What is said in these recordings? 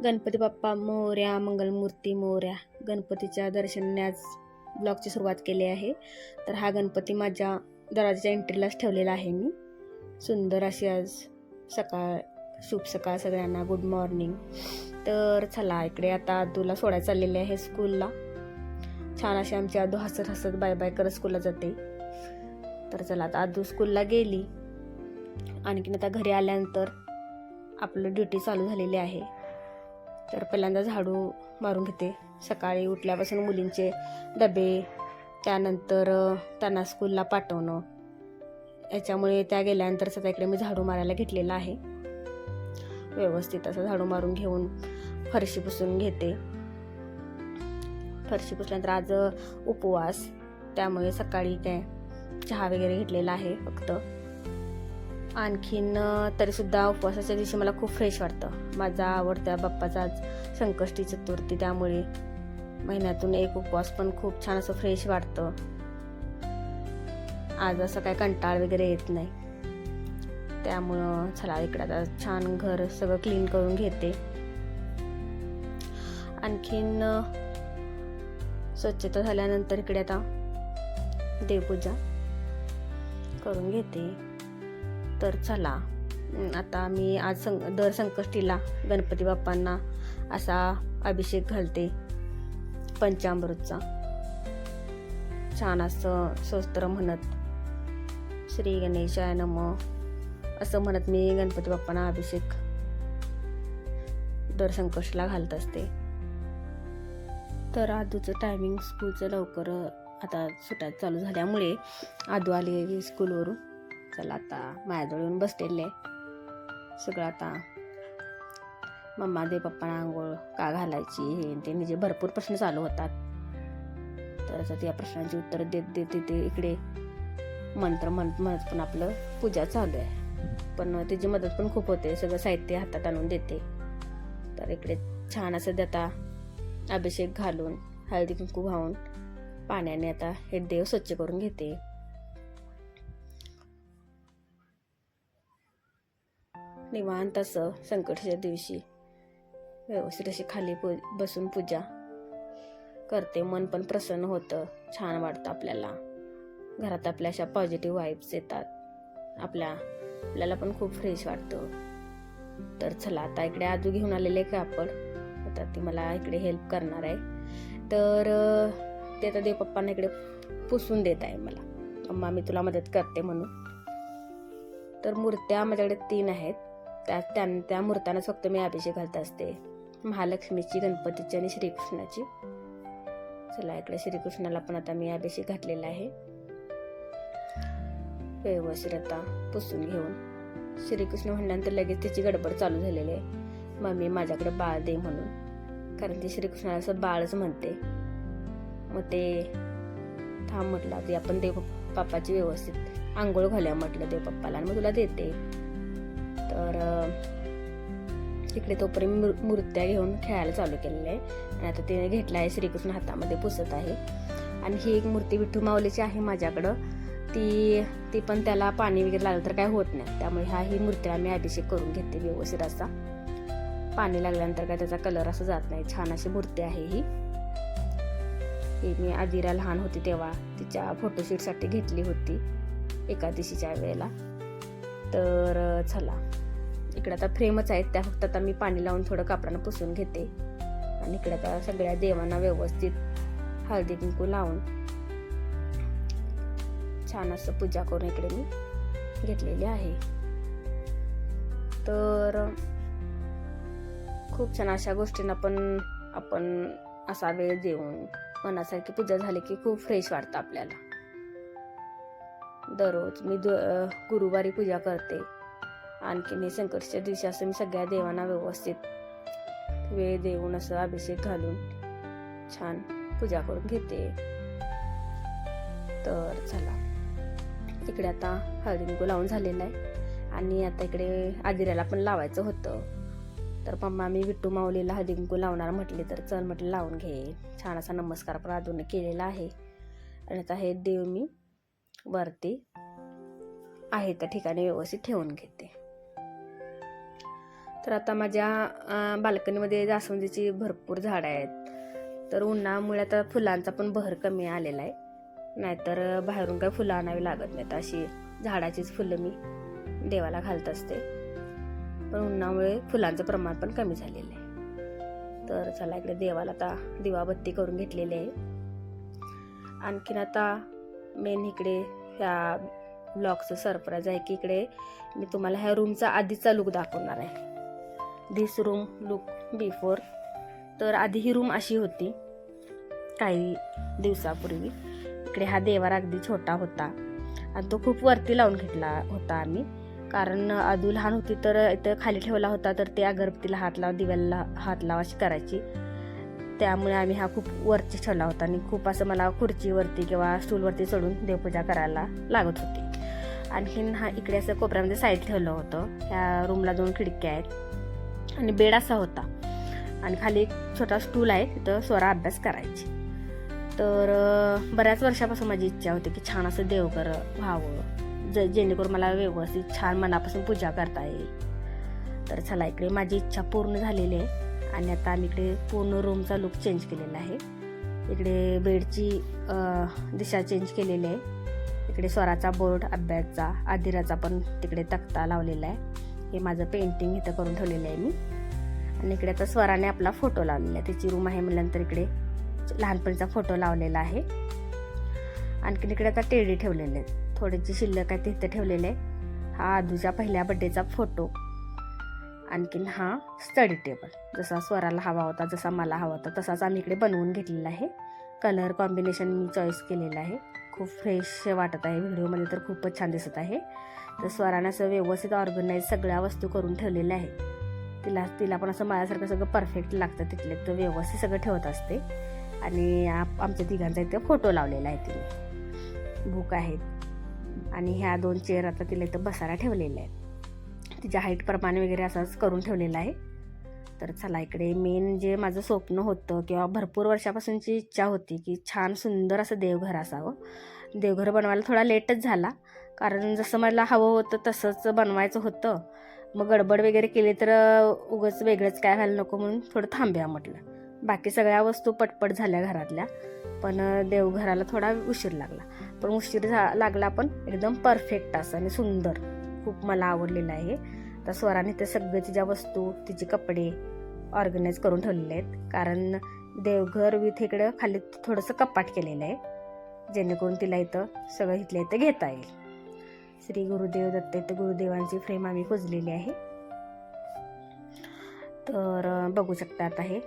गणपती बाप्पा मोऱ्या मंगलमूर्ती मोऱ्या गणपतीच्या दर्शनाने आज ब्लॉगची सुरुवात केली आहे. तर हा गणपती माझ्या दराजाच्या एंट्रीलाच ठेवलेला आहे मी. सुंदर अशी आज सकाळ शुभ सकाळ सगळ्यांना गुड मॉर्निंग. तर चला इकडे आता आदूला सोडायला चाललेले आहे स्कूलला. छान अशी आमची आदू हसत हसत बाय बाय करत स्कूलला जाते. तर चला आता आदू स्कूलला गेली. आणखीन आता घरी आल्यानंतर आपलं ड्युटी चालू झालेली आहे. तर पहिल्यांदा झाडू मारून घेते. सकाळी उठल्यापासून मुलींचे डबे त्यानंतर त्यांना स्कूलला पाठवणं. याच्यामुळे त्या गेल्यानंतर आता इकडे मी झाडू मारायला घेतलेला आहे. व्यवस्थित असं झाडू मारून घेऊन फरशी पुसून घेते. फरशी पुसल्यानंतर आज उपवास. त्यामुळे सकाळी काय चहा वगैरे घेतलेला आहे फक्त. आणखीन तरीसुद्धा उपवासाच्या दिवशी मला खूप फ्रेश वाटतं. माझा आवडत्या बाप्पाचा आज संकष्टी चतुर्थी त्यामुळे महिन्यातून एक उपवास पण खूप छान असं फ्रेश वाटतं. आज असं काय कंटाळ वगैरे येत नाही. त्यामुळं चला इकडे आता छान घर सगळं क्लीन करून घेते. आणखीन स्वच्छता झाल्यानंतर इकडे आता देवपूजा करून घेते. तर चला. आता मी आज सं दर संकष्टीला गणपती बाप्पांना असा अभिषेक घालते. पंचामृतचा. छान असं स्वस्त्र म्हणत. श्री गणेशाय नम. असं म्हणत मी गणपती बाप्पांना अभिषेक दर संकष्टीला घालत असते. तर आदूचं टायमिंग स्कूलचं लवकर आता सुटायला चालू झाल्यामुळे आदू आली स्कूलवरून चला आता माझ्याजवळ येऊन बसलेले. सगळं आता मम्मा दे पप्पांना आंघोळ का घालायची हे ते. म्हणजे भरपूर प्रश्न चालू होतात. तर या त्या प्रश्नांची उत्तर देत देत तिथे इकडे मंत्र म्हणत म्हणत पण आपलं पूजा चालू आहे. पण त्याची मदत पण खूप होते. सगळं साहित्य हातात आणून देते. तर इकडे छान असं देता अभिषेक घालून हळदी कुंकू वाहून पाण्याने आता हे देव स्वच्छ करून घेते. निवांत असं संकटच्या दिवशी व्यवस्थित अशी खाली पू बसून पूजा करते. मन पण प्रसन्न होतं. छान वाटतं आपल्याला. घरात आपल्या अशा पॉझिटिव्ह वाईब्स येतात. आपल्या आपल्याला पण खूप फ्रेश वाटतं. तर चला आता इकडे आजू घेऊन आलेले का आपण? आता ती मला इकडे हेल्प करणार आहे. तर ते आता देव पप्पांना इकडे पुसून देत आहे मला. अम्मा मी तुला मदत करते म्हणून. तर मूर्त्या माझ्याकडे तीन आहेत. त्या त्या त्या मूर्तानाच फक्त मी अभिषेक घालत असते. महालक्ष्मीची गणपतीची आणि श्रीकृष्णाची. चला इकडे श्रीकृष्णाला पण आता मी अभिषेक घातलेला आहे. व्यवस्थित आता पुसून घेऊन. श्रीकृष्ण म्हणल्यानंतर लगेच त्याची गडबड चालू झालेली आहे. मम्मी माझ्याकडे बाळ दे म्हणून. कारण ती श्रीकृष्णाला असं बाळच म्हणते. मग ते थांब म्हटलं आधी आपण देव पप्पाची व्यवस्थित आंघोळ घालूया म्हटलं देव पप्पाला आणि मग तुला देते. तर तिकडे तोपर्यंत मूर- मूर्त्या घेऊन खेळायला चालू केलेलं आहे. आणि आता तिने घेतला आहे श्रीकृष्ण हातामध्ये पुसत आहे. आणि ही एक मूर्ती विठ्ठू माऊलीची आहे माझ्याकडं. ती ती पण त्याला पाणी वगैरे लागलं तर काय होत नाही. त्यामुळे ह्या ही मूर्तीला मी अभिषेक करून घेते व्यवस्थित असा. पाणी लागल्यानंतर काय त्याचा कलर असं जात नाही. छान अशी मूर्ती आहे ही. ही मी आदिरा लहान होती तेव्हा तिच्या फोटोशूटसाठी घेतली होती एकादशीच्या वेळेला. तर चला. इकडे आता फ्रेमच आहेत त्या फक्त आता मी पाणी लावून थोडं कापडानं पुसून घेते. आणि इकडे आता सगळ्या देवांना व्यवस्थित हळदी कुंकू लावून छान असं पूजा करून इकडे मी घेतलेली आहे. तर खूप छान अशा गोष्टींना पण आपण असा वेळ देऊन मनासारखी पूजा झाली की खूप फ्रेश वाटतं आपल्याला. दररोज मी दु- गुरुवारी पूजा करते. आणखीन संकटच्या दिवशी असं मी सगळ्या देवांना व्यवस्थित वेळ देऊन असं अभिषेक घालून छान पूजा करून घेते. तर चला. इकडे आता हळदींकू लावून झालेला आहे. आणि आता इकडे आदिराला पण लावायचं होतं. तर पम्मा मी विट्टू माऊलीला हळदी लावणार म्हटले तर चल म्हटलं लावून घे. छान असा नमस्कार पण अजून केलेला आहे. आणि आता हे देव मी वरती आहे त्या ठिकाणी व्यवस्थित ठेवून घेते. तर आता माझ्या बाल्कनीमध्ये जास्वंदीची भरपूर झाडं आहेत. तर उन्हामुळे आता फुलांचा पण बहर कमी आलेला आहे. नाहीतर बाहेरून काही फुलं आणावी लागत नाहीत अशी झाडाचीच फुलं मी देवाला घालत असते. पण उन्हामुळे फुलांचं प्रमाण पण कमी झालेलं आहे. तर चला इकडे देवाला आता दिवाबत्ती करून घेतलेली आहे. आणखीन आता मेन इकडे ह्या ब्लॉगचं सरप्राईज आहे की इकडे मी तुम्हाला ह्या रूमचा आधीचा लुक दाखवणार आहे. दिस रूम लुक बिफोर तर आधी ही रूम अशी होती. काही दिवसापूर्वी. इकडे हा देवार अगदी छोटा होता. आणि तो खूप वरती लावून घेतला होता आम्ही. कारण आदू लहान होती तर इथं खाली ठेवला होता तर ते अगरबत्तीला हात लाव दिव्याला हात लाव अशी करायची. त्यामुळे आम्ही हा खूप वरती ठेवला होता आणि खूप असं मला खुर्चीवरती किंवा स्टूलवरती चढून देवपूजा करायला लागत होती. आणखीन हा इकडे असं कोपऱ्यामध्ये साईड ठेवलं होतं. ह्या रूमला दोन खिडक्या आहेत. आणि बेड असा होता. आणि खाली एक छोटा स्टूल आहे तिथं स्वरा अभ्यास करायची. तर बऱ्याच वर्षापासून माझी इच्छा होती की छान असं देवघर व्हावं. ज जेणेकरून मला व्यवस्थित छान मनापासून पूजा करता येईल. तर चला इकडे माझी इच्छा पूर्ण झालेली आहे. आणि आता आम्ही इकडे पूर्ण रूमचा लुक चेंज केलेला आहे. इकडे बेडची दिशा चेंज केलेली आहे. इकडे स्वराचा बोर्ड अभ्यासचा आदिराचा पण तिकडे तक्ता लावलेला आहे. हे माझं पेंटिंग इथं करून ठेवलेलं आहे मी. आणि इकडे आता स्वराने आपला फोटो लावलेला आहे. त्याची रूम आहे म्हटल्यानंतर इकडे लहानपणीचा फोटो लावलेला आहे. आणखीन इकडे आता टेडी ठेवलेले आहेत. थोडेसे शिल्लक आहे ते इथं ठेवलेले आहे. हा आधूच्या पहिल्या बड्डेचा फोटो आणखीन हा स्टडी टेबल जसा स्वराला हवा होता जसा मला हवा होता तसाच आम्ही इकडे बनवून घेतलेला आहे. कलर कॉम्बिनेशन मी चॉईस केलेलं आहे. खूप फ्रेश वाटत आहे. व्हिडिओमध्ये तर खूपच छान दिसत आहे. तर स्वरानं असं व्यवस्थित ऑर्गनाईज सगळ्या वस्तू करून ठेवलेल्या आहेत. तिला तिला पण असं माझ्यासारखं सगळं परफेक्ट लागतं तिथले. तर व्यवस्थित सगळं ठेवत असते. आणि आप- आमच्या तिघांचा इथे फोटो लावलेला आहे तिने. बुक आहेत. आणि ह्या दोन चेअर आता तिला इथं बसायला ठेवलेल्या आहेत. तिच्या हाईटप्रमाणे वगैरे असंच करून ठेवलेलं आहे. तर चला इकडे मेन जे माझं स्वप्न होतं किंवा भरपूर वर्षापासूनची इच्छा होती की छान सुंदर असं देवघर असावं. देवघर बनवायला थोडा लेटच झाला. कारण जसं मला हवं होतं तसंच बनवायचं होतं. मग गडबड वगैरे केली तर उगंच वेगळंच काय व्हायला नको म्हणून थोडं थांबूया म्हटलं. बाकी सगळ्या वस्तू पटपट झाल्या घरातल्या पण देवघराला थोडा उशीर लागला. पण उशीर झा लागला पण एकदम परफेक्ट असं आणि सुंदर. खूप मला आवडलेलं आहे तर स्वराने ते सगळे तिच्या वस्तू तिचे कपडे ऑर्गनाईज करून ठेवलेले आहेत. कारण देवघर विथ इकडं खाली थोडंसं कपाट केलेलं आहे. जेणेकरून तिला इथं सगळं इथल्या इथं घेता येईल. श्री गुरुदेव दत्त गुरुदेवांची फ्रेम आम्ही खोजलेली आहे. तर बघू शकता आता हे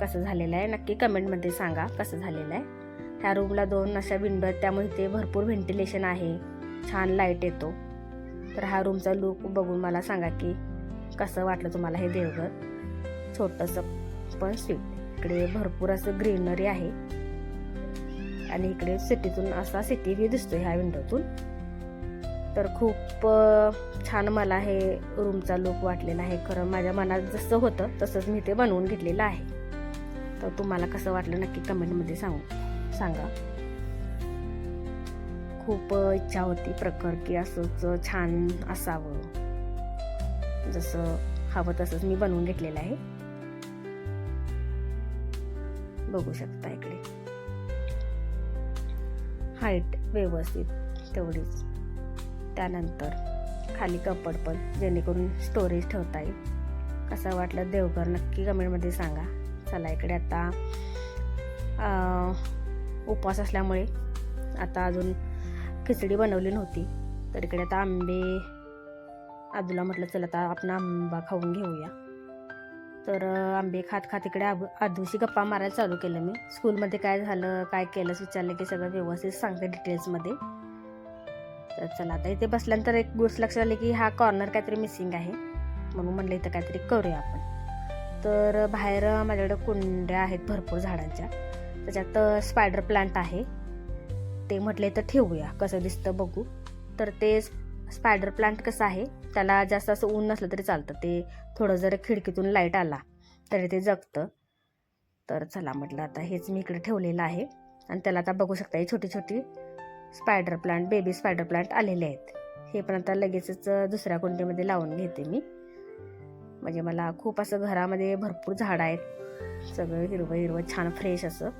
कसं झालेलं आहे. नक्की कमेंटमध्ये सांगा कसं झालेलं आहे. ह्या रूमला दोन अशा विंडो आहेत त्यामुळे इथे भरपूर व्हेंटिलेशन आहे. छान लाइट येतो. तर हा रूमचा लुक बघून मला सांगा की कसं वाटलं तुम्हाला हे देवघर? छोटंसं पण स्वीट इकडे भरपूर असं ग्रीनरी आहे. आणि इकडे सिटीतून असा सिटी व्ह्यू दिसतो ह्या विंडोतून तर खूप छान मला हे रूमचा लुक वाटलेला आहे. खरं माझ्या मनात जसं होतं तसंच मी ते बनवून घेतलेलं आहे. तर तुम्हाला कसं वाटलं नक्की कमेंटमध्ये सांगू सांगा. खूप इच्छा होती प्रखर की असंच छान असावं. जसं हवं तसंच मी बनवून घेतलेलं आहे. बघू शकता इकडे. हाईट व्यवस्थित तेवढीच. त्यानंतर खाली कपड पण जेणेकरून स्टोरेज ठेवता येईल. कसं वाटलं देवघर नक्की कमेंटमध्ये सांगा. चला इकडे आता उपवास असल्यामुळे आता अजून खिचडी बनवली नव्हती. तर इकडे आता आंबे आजूला म्हटलं चला आता आपण आंबा खाऊन घेऊया. तर आंबे खात खात इकडे आब आदूशी गप्पा मारायला चालू केलं मी. स्कूलमध्ये काय झालं काय केलंच विचारलं की सगळं व्यवस्थित सांगते डिटेल्समध्ये तर चला आता इथे बसल्यानंतर एक गोष्ट लक्षात आली की हा कॉर्नर काहीतरी मिसिंग आहे. म्हणून म्हटलं इथं काहीतरी करूया आपण. तर बाहेर माझ्याकडे कुंड्या आहेत भरपूर झाडांच्या. त्याच्यात स्पायडर प्लांट आहे. ते म्हटले इथं ठेवूया कसं दिसतं बघू. तर ते स्पायडर प्लांट कसं आहे त्याला जास्त असं ऊन नसलं तरी चालतं. ते थोडं जर खिडकीतून लाइट आला तरी ते जगतं. तर चला म्हटलं आता हेच मी इकडे ठेवलेलं आहे. आणि त्याला आता बघू शकता ही छोटी छोटी spider plant baby spider plant आलेले आहेत. हे पण आता लगेचच दुसऱ्या कुंडीमध्ये लावून घेते मी. म्हणजे मला खूप असं घरामध्ये भरपूर झाडं आहेत. सगळं हिरवं हिरवं छान फ्रेश असं.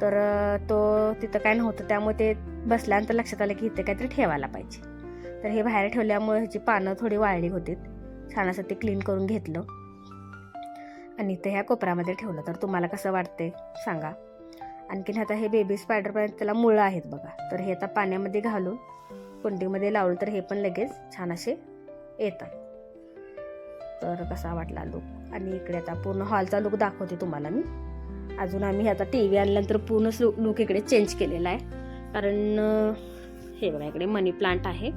तर तो तिथं काय नव्हतं त्यामुळे ते बसल्यानंतर लक्षात आलं की इथे काहीतरी ठेवायला पाहिजे. तर हे बाहेर ठेवल्यामुळे ह्याची पानं थोडी वाळली होती छान असं ते क्लीन करून घेतलं. आणि ते ह्या कोपऱ्यामध्ये ठेवलं. तर तुम्हाला कसं वाटते सांगा. आणखीन आता हे बेबी स्पायडर त्याला मुळं आहेत बघा. तर हे आता पाण्यामध्ये घालून कुंडीमध्ये लावलं तर हे पण लगेच छान असे येतात. तर कसा वाटला लुक आणि इकडे आता पूर्ण हॉलचा लुक दाखवते तुम्हाला मी. अजून आम्ही आता टी व्ही आणल्यानंतर पूर्ण लुक इकडे चेंज केलेला आहे. कारण हे बघा इकडे मनी प्लांट आहे.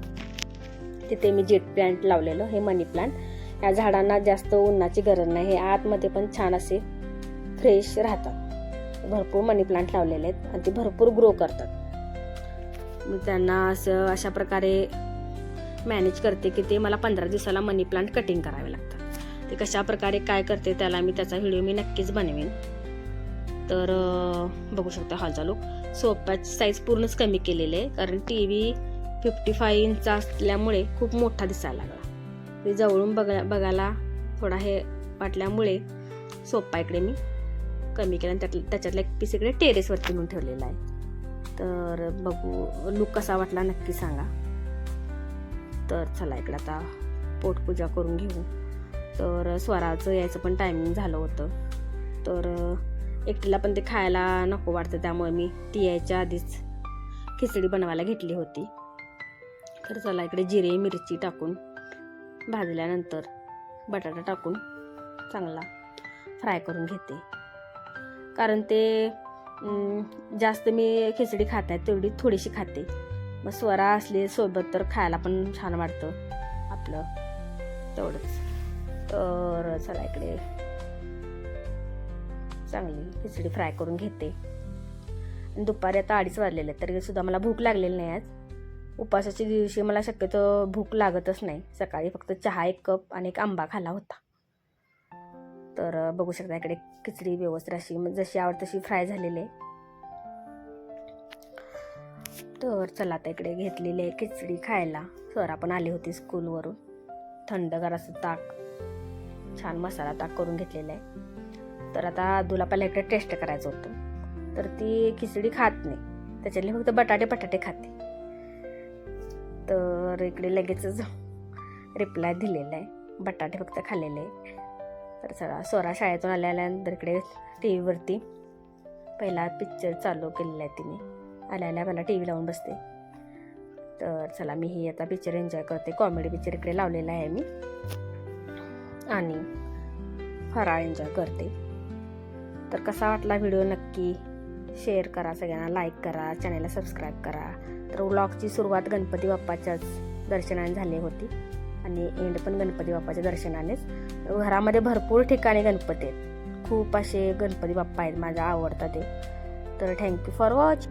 तिथे मी जेट प्लांट लावलेलं हे मनी प्लांट या झाडांना जास्त उन्हाची गरज नाही. हे आतमध्ये पण छान असे फ्रेश राहतात. भरपूर मनी प्लांट लावलेले आहेत आणि ते भरपूर ग्रो करतात. मी त्यांना असं अशा प्रकारे मॅनेज करते की ते मला पंधरा दिवसाला मनी प्लांट कटिंग करावे लागतात. ते कशा प्रकारे काय करते त्याला मी त्याचा व्हिडिओ मी नक्कीच बनवेन. तर बघू शकता हा लुक सोफ्याची साईज पूर्णच कमी केलेले आहे कारण T V fifty five inch असल्यामुळे खूप मोठा दिसायला लागला. ते जवळून बघा बघायला थोडा हे वाटल्यामुळे सोप्पा इकडे मी कमी केला आणि त्यात त्याच्यातला एक पीस इकडे टेरेसवरती म्हणून ठेवलेला आहे. तर बघू लुक कसा वाटला नक्की सांगा. तर चला इकडे आता पोटपूजा करून घेऊ. तर स्वराचं यायचं पण टायमिंग झालं होतं. तर एकटीला पण ते खायला नको वाटतं त्यामुळे मी ती यायच्या आधीच खिचडी बनवायला घेतली होती. तर चला इकडे जिरे मिरची टाकून भाजल्यानंतर बटाटा टाकून चांगला फ्राय करून घेते. कारण ते जास्त मी खिचडी खात नाही तेवढी थोडीशी खाते. मग स्वरा असली सोबत तर खायला पण छान वाटतं आपलं. तेवढंच. तर चला इकडे चांगली खिचडी फ्राय करून घेते. आणि दुपारी आता अडीच वाजलेले आहेत, तरी सुद्धा मला भूक लागलेली नाही आज. उपासाच्या दिवशी मला शक्यतो भूक लागतच नाही. सकाळी फक्त चहा एक कप आणि एक आंबा खाला होता. तर बघू शकता इकडे खिचडी व्यवस्थित अशी जशी आवड तशी फ्राय झालेली आहे. तर चला आता इकडे घेतलेली आहे खिचडी खायला. सर आपण आले होते स्कूलवरून. थंडगार असं ताक छान मसाला ताक करून घेतलेला आहे. तर आता आदूला पहिला इकडे टेस्ट करायचं होतं. तर ती खिचडी खात नाही. त्याच्यातले फक्त बटाटे बटाटे खाते. तर इकडे लगेचच रिप्लाय दिलेला आहे. बटाटे फक्त खाल्लेले आहे. तर चला स्वरा शाळेतून आल्यानंतर इकडे टी व्हीवरती पहिला पिक्चर चालू केलेला आहे तिने. आल्या आल्या मला टी व्ही लावून बसते. तर चला मी ही आता पिक्चर एन्जॉय करते. कॉमेडी पिक्चर इकडे लावलेला आहे मी. आणि फराळ एन्जॉय करते. तर कसा वाटला व्हिडिओ नक्की शेअर करा सगळ्यांना लाईक करा चॅनलला सबस्क्राईब करा. तर व्लॉगची सुरुवात गणपती बाप्पाच्याच दर्शनाने झाली होती. आणि एंड पण गणपती बाप्पाच्या दर्शनानेच. घरामध्ये भरपूर ठिकाणी गणपती आहेत. खूप असे गणपती बाप्पा आहेत माझा आवडता ते. तर थँक्यू फॉर वॉच